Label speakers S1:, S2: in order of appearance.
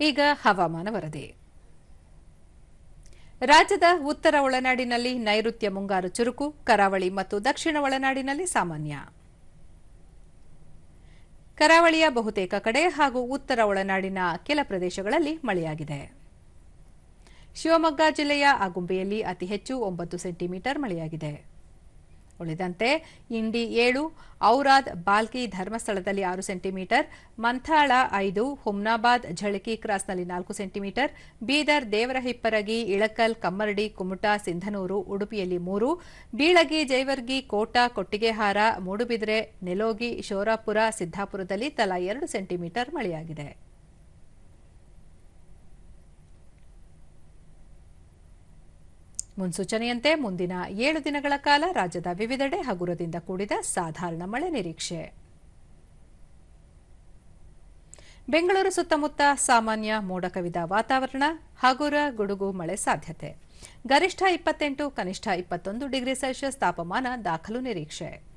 S1: ಈಗ ಹವಾಮಾನ ವರದಿ. ರಾಜ್ಯದ ಉತ್ತರ ಒಳನಾಡಿನಲ್ಲಿ ನೈಋತ್ಯ ಮುಂಗಾರು ಚುರುಕು, ಕರಾವಳಿ ಮತ್ತು ದಕ್ಷಿಣ ಒಳನಾಡಿನಲ್ಲಿ ಸಾಮಾನ್ಯ. ಕರಾವಳಿಯ ಬಹುತೇಕ ಕಡೆ ಹಾಗೂ ಉತ್ತರ ಒಳನಾಡಿನ ಕೆಲ ಪ್ರದೇಶಗಳಲ್ಲಿ ಮಳೆಯಾಗಿದೆ. ಶಿವಮೊಗ್ಗ ಜಿಲ್ಲೆಯ ಆಗುಂಬೆಯಲ್ಲಿ ಅತಿ ಹೆಚ್ಚು ಒಂಬತ್ತು ಸೆಂಟಿಮೀಟರ್ ಮಳೆಯಾಗಿದೆ. ಉಳಿದಂತೆ ಇಂಡಿ ಏಳು, ಔರಾದ್ ಬಾಲ್ಕಿ ಧರ್ಮಸ್ಥಳದಲ್ಲಿ ಆರು ಸೆಂಟಿಮೀಟರ್, ಮಂಥಾಳ ಐದು, ಹುಮ್ನಾಬಾದ್ ಝಳಕಿ ಕ್ರಾಸ್ನಲ್ಲಿ ನಾಲ್ಕು ಸೆಂಟಿಮೀಟರ್, ಬೀದರ್ ದೇವರಹಿಪ್ಪರಗಿ ಇಳಕಲ್, ಕಮ್ಮರಡಿ, ಕುಮಟಾ, ಸಿಂಧನೂರು, ಉಡುಪಿಯಲ್ಲಿ ಮೂರು, ಬೀಳಗಿ, ಜೈವರ್ಗಿ, ಕೋಟಾ, ಕೊಟ್ಟಿಗೆಹಾರ, ಮೂಡುಬಿದ್ರೆ, ನೆಲೋಗಿ, ಶೋರಾಪುರ, ಸಿದ್ದಾಪುರದಲ್ಲಿ ತಲಾ ಎರಡು ಸೆಂಟಿಮೀಟರ್ ಮಳೆಯಾಗಿದೆ. ಮುನ್ಸೂಚನೆಯಂತೆ ಮುಂದಿನ ಏಳು ದಿನಗಳ ಕಾಲ ರಾಜ್ಯದ ವಿವಿಧೆಡೆ ಹಗುರದಿಂದ ಕೂಡಿದ ಸಾಧಾರಣ ಮಳೆ ನಿರೀಕ್ಷೆ. ಬೆಂಗಳೂರು ಸುತ್ತಮುತ್ತ ಸಾಮಾನ್ಯ ಮೋಡ ಕವಿದ ವಾತಾವರಣ, ಹಗುರ, ಗುಡುಗು ಮಳೆ ಸಾಧ್ಯತೆ. ಗರಿಷ್ಠ ಇಪ್ಪತ್ತೆಂಟು, ಕನಿಷ್ಠ ಇಪ್ಪತ್ತೊಂದು ಡಿಗ್ರಿ ಸೆಲ್ಸಿಯಸ್ ತಾಪಮಾನ ದಾಖಲು ನಿರೀಕ್ಷೆ.